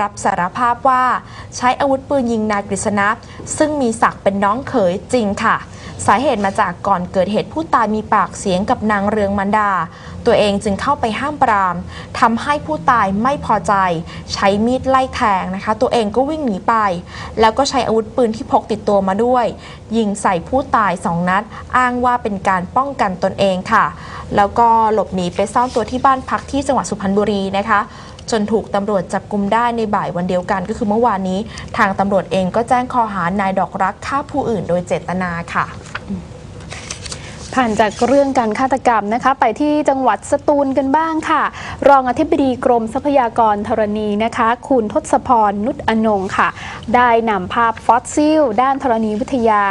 รับสารภาพว่า ใช้อาวุธปืนยิงนายกฤษณะ ซึ่งมีศักดิ์เป็นน้องเขยจริงค่ะ สาเหตุมาจากก่อนเกิดเหตุผู้ตายมีปากเสียงกับนางเรืองมันดา ตัวเองจึงเข้าไปห้ามปรามทำให้ผู้ตายไม่พอใจ ใช้มีดไล่แทงนะคะ ตัวเองก็วิ่งหนีไป แล้วก็ใช้อาวุธปืนที่พกติดตัวมาด้วย ยิงใส่ผู้ตายสองนัด อ้างว่าเป็นการป้องกันตนเองค่ะ แล้วก็หลบหนีไปซ่อนตัวที่บ้านพักที่จังหวัดสุพรรณบุรีนะคะจนถูกตำรวจจับกลุมได้ในบ่ายวันเดียวกันก็คือเมื่อวานนี้ ทางตำรวจเองก็แจ้งข้อหานายดอกรักฆ่าผู้อื่นโดยเจตนาค่ะ ผ่านจากเรื่องการฆาตกรรมนะคะ ไปที่จังหวัดสตูลกันบ้างค่ะ รองอธิบดีกรมทรัพยากรธรณีนะคะ คุณทศพรนุชอนงค่ะ ได้นำภาพฟอสซิล ด้านธรณีวิทยา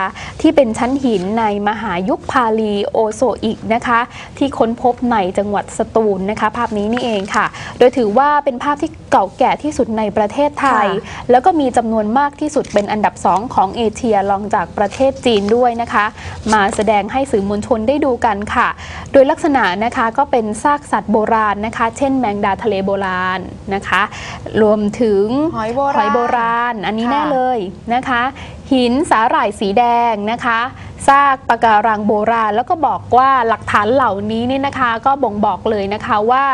ที่เป็นชั้นหินในมหายุคพาลีโอโซอิกนะคะ ที่ค้นพบในจังหวัดสตูลนะคะ ภาพนี้นี่เองค่ะ โดยถือว่าเป็นภาพที่เก่าแก่ที่สุดในประเทศไทยค่ะแล้วก็มีจำนวนมากที่สุดเป็นอันดับ2ของเอเชียรองจากประเทศจีนด้วยนะคะ มาแสดงให้สื่อมวลชนได้ดูกันค่ะ โดยลักษณะนะคะก็เป็นซากสัตว์โบราณนะคะ เช่นแมงดาทะเลโบราณนะคะ รวมถึงหอยโบราณหอยโบราณอันนี้ค่ะแน่เลยนะคะ หินสาหร่ายสีแดงนะคะ ซากปะการังโบราณ แล้วก็บอกว่าหลักฐานเหล่านี้เนี่ยนะคะก็บ่งบอกเลยนะคะว่า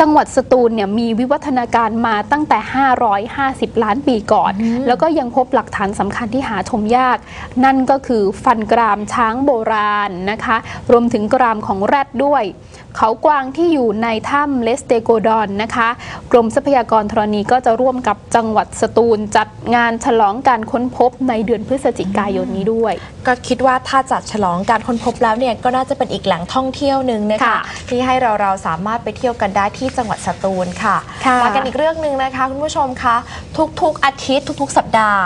จังหวัดสตูลเนี่ยมีวิวัฒนาการมาตั้งแต่ 550 ล้านปีก่อนอืมแล้วก็ยังพบหลักฐานสำคัญที่หาชมยาก นั่นก็คือฟันกรามช้างโบราณนะคะ รวมถึงกรามของแรดด้วย เขากวางที่อยู่ในถ้ำเลสเตโกดอนนะคะ กรมทรัพยากรธรณีก็จะร่วมกับจังหวัดสตูล จัดงานฉลองการค้นพบในเดือนพฤศจิกายนนี้ด้วย ก็คิดว่าถ้าจัดฉลองการค้นพบแล้วเนี่ยก็น่าจะเป็นอีกแหล่งท่องเที่ยวหนึ่งนะคะค่ะที่ให้เราเราสามารถไปเที่ยวกันได้ที่จังหวัดสตูลค่ะค่ะมากันอีกเรื่องหนึ่งนะคะคุณผู้ชมคะทุกๆอาทิตย์ทุกๆ สัปดาห์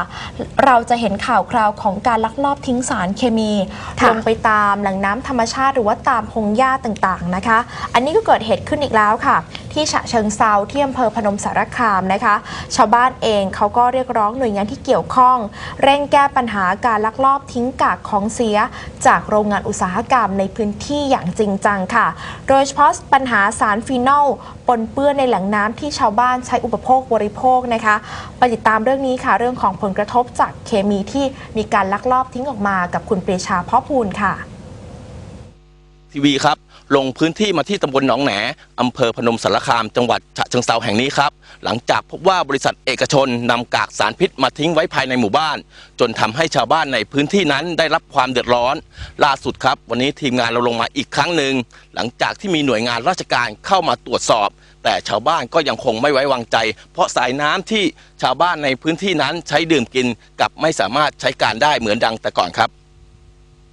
เราจะเห็นข่าวคราวของการลักลอบทิ้งสารเคมีค่ะลงไปตามแหล่งน้ำธรรมชาติ หรือว่าตามพงหญ้าต่างๆนะคะอันนี้ก็เกิดเหตุขึ้นอีกแล้วค่ะ ที่ฉะเชิงเซาที่อำเภอพนมสารคามนะคะ ชาวบ้านเองเขาก็เรียกร้องหน่วยงานที่เกี่ยวข้อง เร่งแก้ปัญหาการลักลอบทิ้งกากของเสีย จากโรงงานอุตสาหกรรมในพื้นที่อย่างจริงจังค่ะ โดยเฉพาะปัญหาสารฟีนอลปนเปื้อนในแหล่งน้ำที่ชาวบ้านใช้อุปโภคบริโภคนะคะไปติดตามเรื่องนี้ค่ะ เรื่องของผลกระทบจากเคมีที่มีการลักลอบทิ้งออกมากับคุณปรีชาพาะพูนค่ะทีวีครับ ลงพื้นที่มาที่ตำบลหนองแหนอำเภอพนมสารคามจังหวัดฉะเชิงเซาแห่งนี้ครับ หลังจากพบว่าบริษัทเอกชนนำกากสารพิษมาทิ้งไว้ภายในหมู่บ้าน จนทำให้ชาวบ้านในพื้นที่นั้นได้รับความเดือดร้อน ล่าสุดครับ วันนี้ทีมงานเราลงมาอีกครั้งหนึ่งหลังจากที่มีหน่วยงานราชการเข้ามาตรวจสอบ แต่ชาวบ้านก็ยังคงไม่ไว้วางใจ เพราะสายน้ำที่ชาวบ้านในพื้นที่นั้นใช้ดื่มกินกับไม่สามารถใช้การได้เหมือนดังแต่ก่อนครับ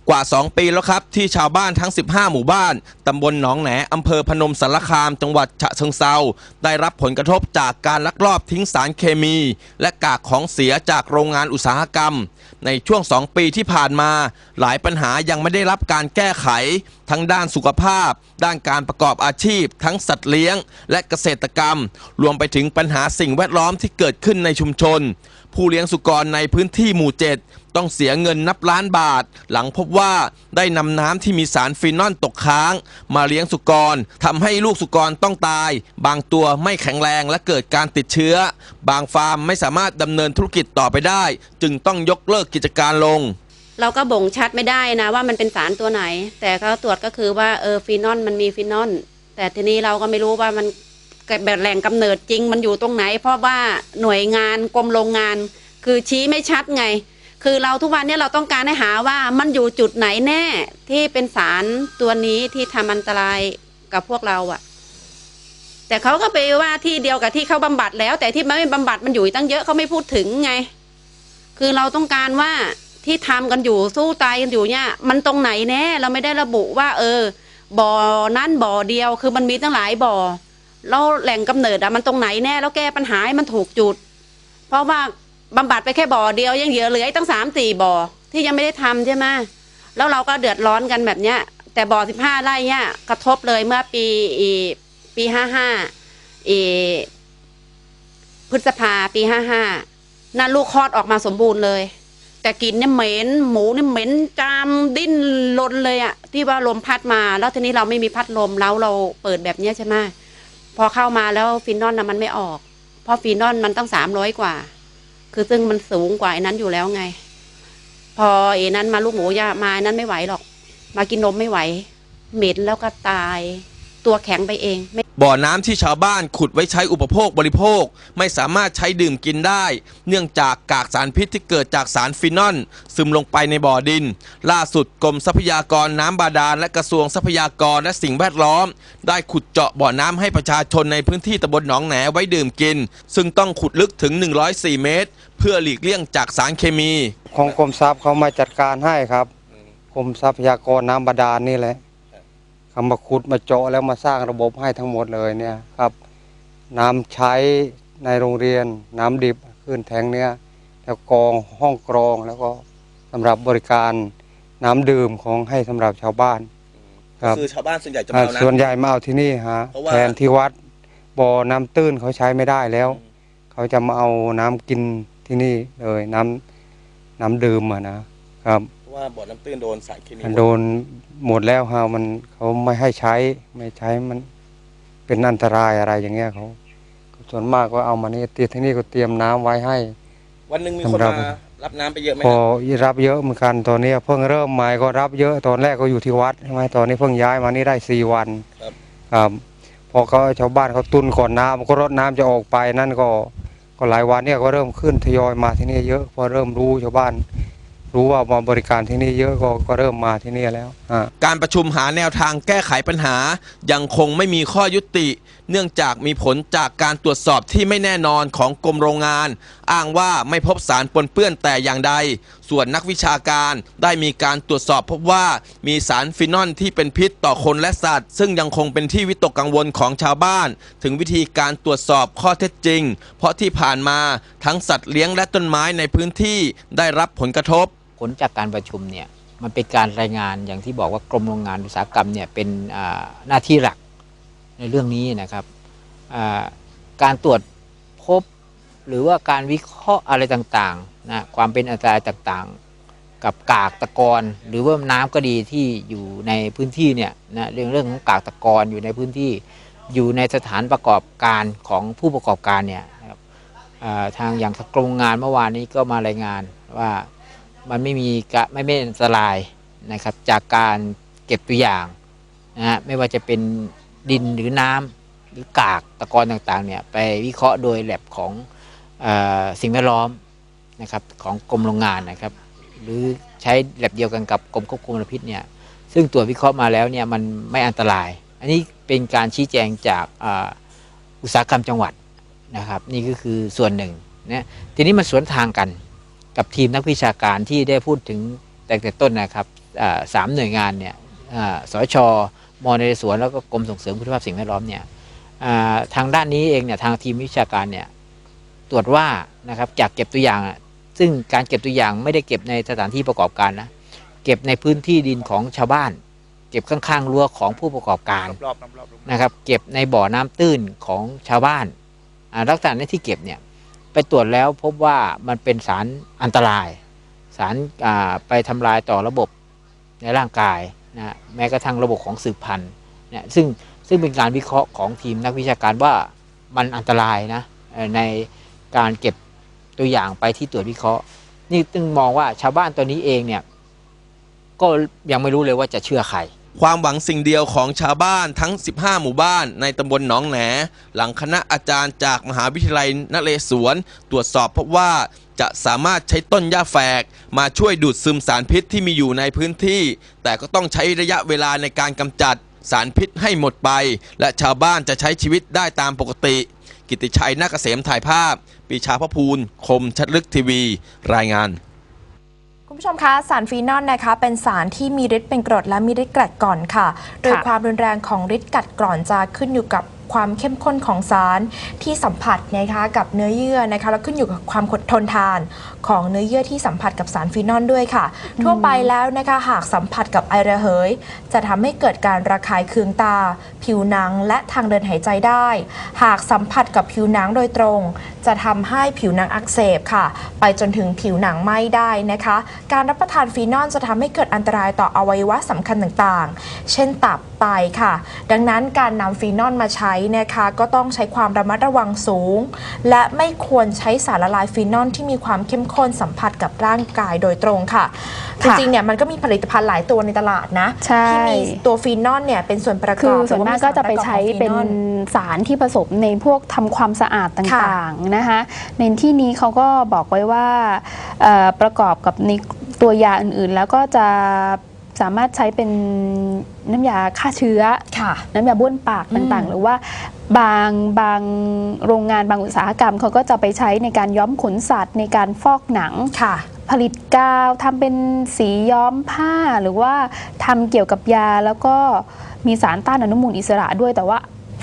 กว่า 2 ปีแล้วครับ ที่ชาวบ้านทั้ง 15 หมู่บ้าน ตำบลหนองแหนอำเภอพนมสารคาม จังหวัดฉะเชิงเซาได้รับผลกระทบจากการลักลอบทิ้งสารเคมี และกากของเสียจากโรงงานอุตสาหกรรม ในช่วง 2 ปีที่ผ่านมา หลายปัญหายังไม่ได้รับการแก้ไข ทั้งด้านสุขภาพ ด้านการประกอบอาชีพ ทั้งสัตว์เลี้ยง และเกษตรกรรม รวมไปถึงปัญหาสิ่งแวดล้อมที่เกิดขึ้นในชุมชน ผู้เลี้ยงสุกรในพื้นที่หมู่ 7 ต้องเสียเงินนับล้านบาท หลังพบว่าได้นำน้ำที่มีสารฟีนอลตกค้าง มาเลี้ยงสุกรทำให้ลูกสุกรต้องตาย บางตัวไม่แข็งแรงและเกิดการติดเชื้อ บางฟาร์มไม่สามารถดำเนินธุรกิจต่อไปได้ จึงต้องยกเลิกกิจการลง เราก็บ่งชัดไม่ได้นะว่ามันเป็นสารตัวไหน แต่เขาตรวจก็คือว่าเออฟีนอลมันมีฟีนอลแต่ทีนี้เราก็ไม่รู้ว่ามันแบบแหล่งกำเนิดจริงมันอยู่ตรงไหน เพราะว่าหน่วยงานกรมโรงงาน คือชี้ไม่ชัดไง คือเราทุกวันเนี้เราต้องการให้หาว่ามันอยู่จุดไหนแน่ที่เป็นสารตัวนี้ที่ทำอันตรายกับพวกเราอะแต่เขาก็ไปว่าที่เดียวกับที่เขาบำบัดแล้ว แต่ที่ไม่บำบัดมันอยู่อีกตั้งเยอะเขาไม่พูดถึงไง คือเราต้องการว่าที่ทำกันอยู่สู้ตายกันอยู่เนี่ย มันตรงไหนแน่เราไม่ได้ระบุว่า เออ บ่อนั้นบ่อเดียว คือมันมีตั้งหลายบ่อแล้วแหล่งกำเนิดอะมันตรงไหนแน่ แล้วแก้ปัญหาให้มันถูกจุด เพราะว่า บำบัดไปแค่บ่อเดียวยังเหลือเหลืออีกตั้งสามสี่บ่อที่ยังไม่ได้ทำใช่ไหมแล้วเราก็เดือดร้อนกันแบบเนี้ย แต่บ่อสิบห้าไร่เนี่ยกระทบเลยเมื่อปีอีปีห้าห้าอีพฤษภาปีห้าห้านั่นลูกคลอดออกมาสมบูรณ์เลย แต่กลินเนี่ยเหม็น หมูเนี่ยเหม็นจามดิ้นรนเลยอะที่ว่าลมพัดมา แล้วทีนี้เราไม่มีพัดลมแล้วเราเปิดแบบเนี้ยใช่ไหมพอเข้ามาแล้วฟินนอนนะมันไม่ออก เพราะฟีนอลมันต้องสามร้อยกว่า คือซึ่งมันสูงกว่าไอ้นั้นอยู่แล้วไง พอไอ้นั้นมาลูกหมูยามาไอ้นั้นไม่ไหวหรอก มากินนมไม่ไหว เหม็นแล้วก็ตาย ตัวแข็งไปเองไม่บ่อน้ำที่ชาวบ้านขุดไว้ใช้อุปโภคบริโภค ไม่สามารถใช้ดื่มกินได้ เนื่องจากกากสารพิษที่เกิดจากสารฟีนอลซึมลงไปในบ่อดิน ล่าสุดกรมทรัพยากรน้ำบาดาลและกระทรวงทรัพยากรและสิ่งแวดล้อม ได้ขุดเจาะบ่อน้ำให้ประชาชนในพื้นที่ตำบลหนองแหนไว้ดื่มกิน ซึ่งต้องขุดลึกถึง 104 เมตร เพื่อหลีกเลี่ยงจากสารเคมี ของกรมทรัพย์เขามาจัดการให้ครับกรมทรัพยากรน้ำบาดาลนี่แหละ เขามาขุดมาเจาะแล้วมาสร้างระบบให้ทั้งหมดเลยเนี่ยครับ น้ำใช้ในโรงเรียน น้ำดิบขึ้นแทงเนี่ยแล้วกรองห้องกรองแล้วก็สำหรับบริการน้ำดื่มของให้สำหรับชาวบ้านครับคือชาวบ้านส่วนใหญ่จะอ่ามาเอาส่วนน้ำใหญ่มาเอาที่นี่ฮะเพราะว่าแทนที่วัดบ่อน้ำตื้นเขาใช้ไม่ได้แล้ว เขาจะมาเอาน้ำกินที่นี่เลยน้ำน้ำดื่มอะนะครับเพราะ ว่าบ่อน้ำตื้นโดนสารเคมีมันโดนหมดแล้วฮะมันเขาไม่ให้ใช้ไม่ใช้มันเป็นอันตรายอะไรอย่างเงี้ยเขาส่วนมากก็เอามานี่เตรียมที่นี่ก็เตรียมน้ำไว้ให้ วันหนึ่งมีคนสำหรับมารับน้ำไปเยอะไหมพอฮะรับเยอะเหมือนกันตอนนี้เพิ่งเริ่มใหม่ก็รับเยอะตอนแรกก็อยู่ที่วัดใช่ไหมตอนนี้เพิ่งย้ายมานี่ได้สี่วันครับพอเขาชาวบ้านเขาตุนก่อนน้ำก็รถน้ำจะออกไปนั่นก็ก็หลายวันเนี่ยก็เริ่มขึ้นทยอยมาที่นี่เยอะพอเริ่มรู้ชาวบ้าน รู้ว่ามาบริการที่นี่เยอะก็ก็เริ่มมาที่นี่แล้วอ่า การประชุมหาแนวทางแก้ไขปัญหา ยังคงไม่มีข้อยุติ เนื่องจากมีผลจากการตรวจสอบที่ไม่แน่นอนของกรมโรงงาน อ้างว่าไม่พบสารปนเปื้อนแต่อย่างใด ส่วนนักวิชาการได้มีการตรวจสอบพบว่ามีสารฟีนอลที่เป็นพิษต่อคนและสัตว์ ซึ่งยังคงเป็นที่วิตกกังวลของชาวบ้าน ถึงวิธีการตรวจสอบข้อเท็จจริง เพราะที่ผ่านมาทั้งสัตว์เลี้ยงและต้นไม้ในพื้นที่ได้รับผลกระทบ ผลจากการประชุมเนี่ยมันเป็นการรายงานอย่างที่บอกว่ากรมโรงงานอุตสาหกรรมเนี่ยเป็นหน้าที่หลักในเรื่องนี้นะครับการตรวจพบหรือว่าการวิเคราะห์อะไรต่างๆนะความเป็นอันตรายต่างๆ กับกากตะกอนหรือว่าน้ำก็ดีที่อยู่ในพื้นที่เนี่ยนะเรื่องเรื่องของกากตะกอนอยู่ในพื้นที่ อยู่ในสถานประกอบการของผู้ประกอบการเนี่ยทางอย่างกรมโรงงานเมื่อวานนี้ก็มารายงานว่า มันไม่มีกะไม่ไม่อันตรายนะครับ จากการเก็บตัวอย่างนะฮะไม่ว่าจะเป็นดินหรือน้ำหรือกากตะกอนต่างๆเนี่ยไปวิเคราะห์โดยแลบของอสิ่งแวดล้อมนะครับของกรมโรงงานนะครับ หรือใช้แลบเดียวกันกับกรมควบคุมมลพิษเนี่ยซึ่งตรวจวิเคราะห์มาแล้วเนี่ยมันไม่อันตราย อันนี้เป็นการชี้แจงจากออุตสาหกรรมจังหวัดนะครับ นี่ก็คือส่วนหนึ่งนะทีนี้มันสวนทางกัน กับทีมนักวิชาการที่ได้พูดถึงแต่แต่ต้นนะครับสามหน่วยงานเนี่ยอ่าสชมนเรศวรแล้วก็กรมส่งเสริมคุณภาพสิ่งแวดล้อมเนี่ยทางด้านนี้เองเนี่ยทางทีมวิชาการเนี่ยตรวจว่านะครับจากเก็บตัวอย่าง ซึ่งการเก็บตัวอย่างไม่ได้เก็บในสถานที่ประกอบการนะเก็บในพื้นที่ดินของชาวบ้าน เก็บข้างๆรั้วของผู้ประกอบการนะครับ เก็บในบ่อน้ำตื้นของชาวบ้านลักษณะในที่เก็บเนี่ย ไปตรวจแล้วพบว่ามันเป็นสารอันตราย สารไปทำลายต่อระบบในร่างกายนะแม้กระทั่งระบบของสืบพันธุ์เนี่ยซึ่งซึ่งเป็นการวิเคราะห์ของทีมนักวิชาการว่ามันอันตรายนะในการเก็บตัวอย่างไปที่ตรวจวิเคราะห์ นี่ตึงมองว่าชาวบ้านตัวนี้เองเนี่ยก็ยังไม่รู้เลยว่าจะเชื่อใคร ความหวังสิ่งเดียวของชาวบ้านทั้ง 15 หมู่บ้านในตำบลหนองแหน หลังคณะอาจารย์จากมหาวิทยาลัยนเรศวร ตรวจสอบพบว่าจะสามารถใช้ต้นหญ้าแฝก มาช่วยดูดซึมสารพิษที่มีอยู่ในพื้นที่ แต่ก็ต้องใช้ระยะเวลาในการกำจัดสารพิษให้หมดไป และชาวบ้านจะใช้ชีวิตได้ตามปกติ กิติชัยนาคเกษมถ่ายภาพ ปีชาพพูลคมชัดลึกทีวี รายงาน ผู้ชมคะสารฟีนอลนะคะเป็นสารที่มีฤทธิ์เป็นกรดและมีฤทธิ์กัดกร่อนค่ะ โดยความรุนแรงของฤทธิ์กัดกร่อนจะขึ้นอยู่กับ ความเข้มข้นของสารที่สัมผัสนะคะกับเนื้อเยื่อนะคะแล้วขึ้นอยู่กับความทนทานของเนื้อเยื่อที่สัมผัสกับสารฟีนอลด้วยค่ะ ทั่วไปแล้วนะคะหากสัมผัสกับไอระเหย จะทำให้เกิดการระคายเคืองตา ผิวหนังและทางเดินหายใจได้ หากสัมผัสกับผิวหนังโดยตรง จะทำให้ผิวหนังอักเสบค่ะ ไปจนถึงผิวหนังไหม้ได้นะคะ การรับประทานฟีนอลจะทำให้เกิดอันตรายต่ออวัยวะสำคัญต่างๆ เช่นตับไตค่ะ ดังนั้นการนำฟีนอลมาใช้นะคะก็ต้องใช้ความระมัดระวังสูง และไม่ควรใช้สารละลายฟีนอลที่มีความเข้มข้นสัมผัสกับร่างกายโดยตรงค่ะจค่ะริงๆเนี่ยมันก็มีผลิตภัณฑ์หลายตัวในตลาดนะใช่ที่มีตัวฟีนอลเนี่ยเป็นส่วนประกคืออบส่วนมากก็จะไปใช้เป็นหรือว่ามีสารประกอบของฟีนอลสารที่ผสมในพวกทำความสะอาดตค่ะ่างๆนะคะในที่นี้เขาก็บอกไว้ว่าเอ่อประกอบกับในตัวยาอื่นๆ แล้วก็จะ สามารถใช้เป็นน้ำยาฆ่าเชื้อ ค่ะ น้ำยาบ้วนปากอืมต่างๆ หรือว่าบางบางโรงงานบางอุตสาหกรรมเขาก็จะไปใช้ในการย้อมขนสัตว์ในการฟอกหนัง ค่ะ ผลิตกาวทำเป็นสีย้อมผ้าหรือว่าทำเกี่ยวกับยาแล้วก็มีสารต้านอนุมูลอิสระด้วยแต่ว่า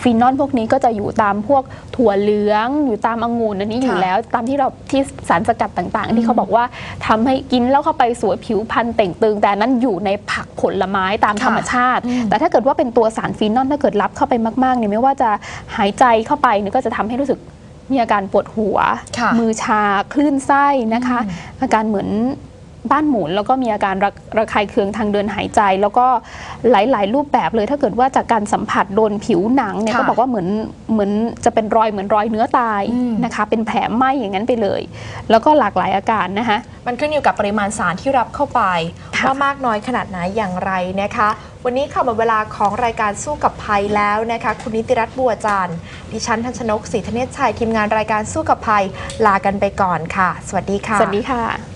ฟีนอลพวกนี้ก็จะอยู่ตามพวกถั่วเหลือง อยู่ตามองุ่นอันนี้อยู่ค่ะแล้ว ตามที่เราที่สารสกัดต่างๆ ที่เขาบอกว่าทำให้กินแล้วเข้าไปสวยผิวพรรณเต่งตึง แต่อันนั้นอยู่ในผักผลไม้ตามค่ะธรรมชาติอืมแต่ถ้าเกิดว่าเป็นตัวสารฟีนอลถ้าเกิดรับเข้าไปมากๆเนี่ยไม่ว่าจะหายใจเข้าไปเนี่ยก็จะทำให้รู้สึกมีอาการปวดหัวค่ะมือชา คลื่นไส้นะคะอืมอาการเหมือน บ้านหมุนแล้วก็มีอาการระระคายเคืองทางเดินหายใจ แล้วก็หลาย ๆ รูปแบบเลยถ้าเกิดว่าจากการสัมผัสโดนผิวหนังเนี่ยค่ะก็บอกว่าเหมือนเหมือนจะเป็นรอยเหมือนรอยเนื้อตายอืม นะคะ เป็นแผลไหม้อย่างนั้นไปเลย แล้วก็หลากหลายอาการนะคะ มันขึ้นอยู่กับปริมาณสารที่รับเข้าไป ค่ะ ว่ามากน้อยขนาดไหนอย่างไรนะคะ วันนี้ค่ะหมดเวลาของรายการสู้กับภัยแล้วนะคะ คุณนิติรัตน์บัวจันทร์ดิฉันทันชนกศรีธเนศชัยทีมงานรายการสู้กับภัยลากันไปก่อนค่ะ สวัสดีค่ะ สวัสดีค่ะ